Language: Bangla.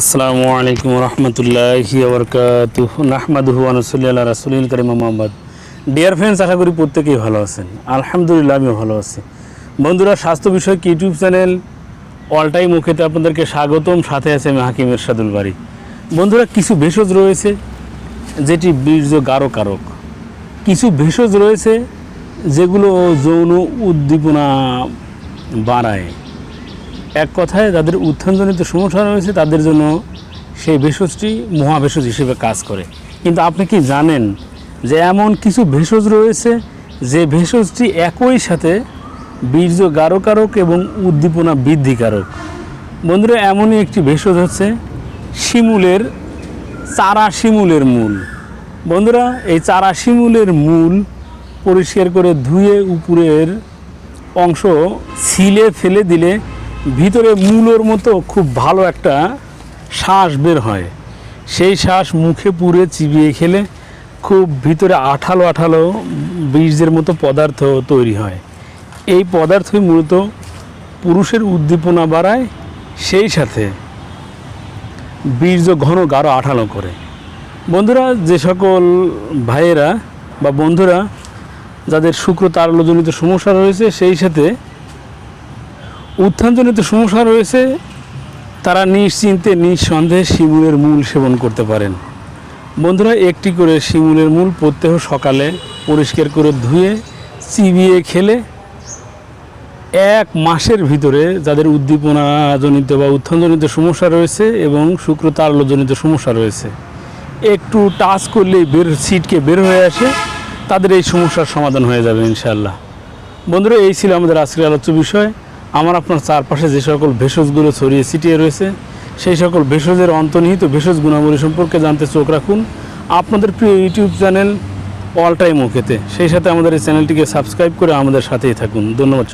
আসসালামু আলাইকুম রহমতুল্লাহি নাহমাদুহু আনসুল্লাহ রাসুলিল করিম মোহাম্মদ ডিয়ার ফ্রেন্ডস আশা করি প্রত্যেকেই ভালো আছেন। আলহামদুলিল্লাহ, আমিও ভালো আছি। বন্ধুরা, স্বাস্থ্য বিষয়ক ইউটিউব চ্যানেল অল টাইম মুখেতে আপনাদেরকে স্বাগতম। সাথে আছে আমি হাকিম এরশাদুল বাড়ি বন্ধুরা, কিছু ভেষজ রয়েছে যেটি বীর্য গারকারক। কিছু ভেষজ রয়েছে যেগুলো যৌন উদ্দীপনা বাড়ায়। এক কথায় যাদের উত্থানজনিত সমস্যা রয়েছে, তাদের জন্য সেই ভেষজটি মহাভেষজ হিসেবে কাজ করে। কিন্তু আপনি কি জানেন যে এমন কিছু ভেষজ রয়েছে যে ভেষজটি একই সাথে বীর্য গারকারক এবং উদ্দীপনা বৃদ্ধিকারক? বন্ধুরা, এমনই একটি ভেষজ হচ্ছে শিমুলের চারা শিমুলের মূল। বন্ধুরা, এই চারা শিমুলের মূল পরিষ্কার করে ধুয়ে উপরের অংশ ছিলে ফেলে দিলে ভিতরে মূলোর মতো খুব ভালো একটা শ্বাস বের হয়। সেই শ্বাস মুখে পুরে চিবিয়ে খেলে খুব ভিতরে আঠালো আঠালো বীর্যের মতো পদার্থ তৈরি হয়। এই পদার্থই মূলত পুরুষের উদ্দীপনা বাড়ায়, সেই সাথে বীর্য ঘন গাঢ় আঠালো করে। বন্ধুরা, যে সকল ভাইয়েরা বা বন্ধুরা যাদের শুক্র তারলজনিত সমস্যা রয়েছে, সেই সাথে উত্থানজনিত সমস্যা রয়েছে, তারা নিশ্চিন্তে, নিঃসন্দেহে শিমুলের মূল সেবন করতে পারেন। বন্ধুরা, একটি করে শিমুলের মূল প্রত্যহ সকালে পরিষ্কার করে ধুয়ে, চিবিয়ে খেলে এক মাসের ভিতরে যাদের উদ্দীপনাজনিত বা উত্থানজনিত সমস্যা রয়েছে এবং শুক্র তারলজনিত সমস্যা রয়েছে, একটু টাচ করলেই বের সিটকে বের হয়ে আসে, তাদের এই সমস্যার সমাধান হয়ে যাবে ইনশাল্লাহ বন্ধুরা, এই ছিল আমাদের আজকের আলোচ্য বিষয়। আমার আপনার চারপাশে যে সকল ভেষজগুলো ছড়িয়ে ছিটিয়ে রয়েছে, সেই সকল ভেষজের অন্তর্নিহিত ভেষজ গুণাবলী সম্পর্কে জানতে চোখ রাখুন। আপনাদের প্রিয় ইউটিউব চ্যানেল অল টাইম ওকেতে। সেই সাথে আমাদের এই চ্যানেলটিকে সাবস্ক্রাইব করে আমাদের সাথেই থাকুন। ধন্যবাদ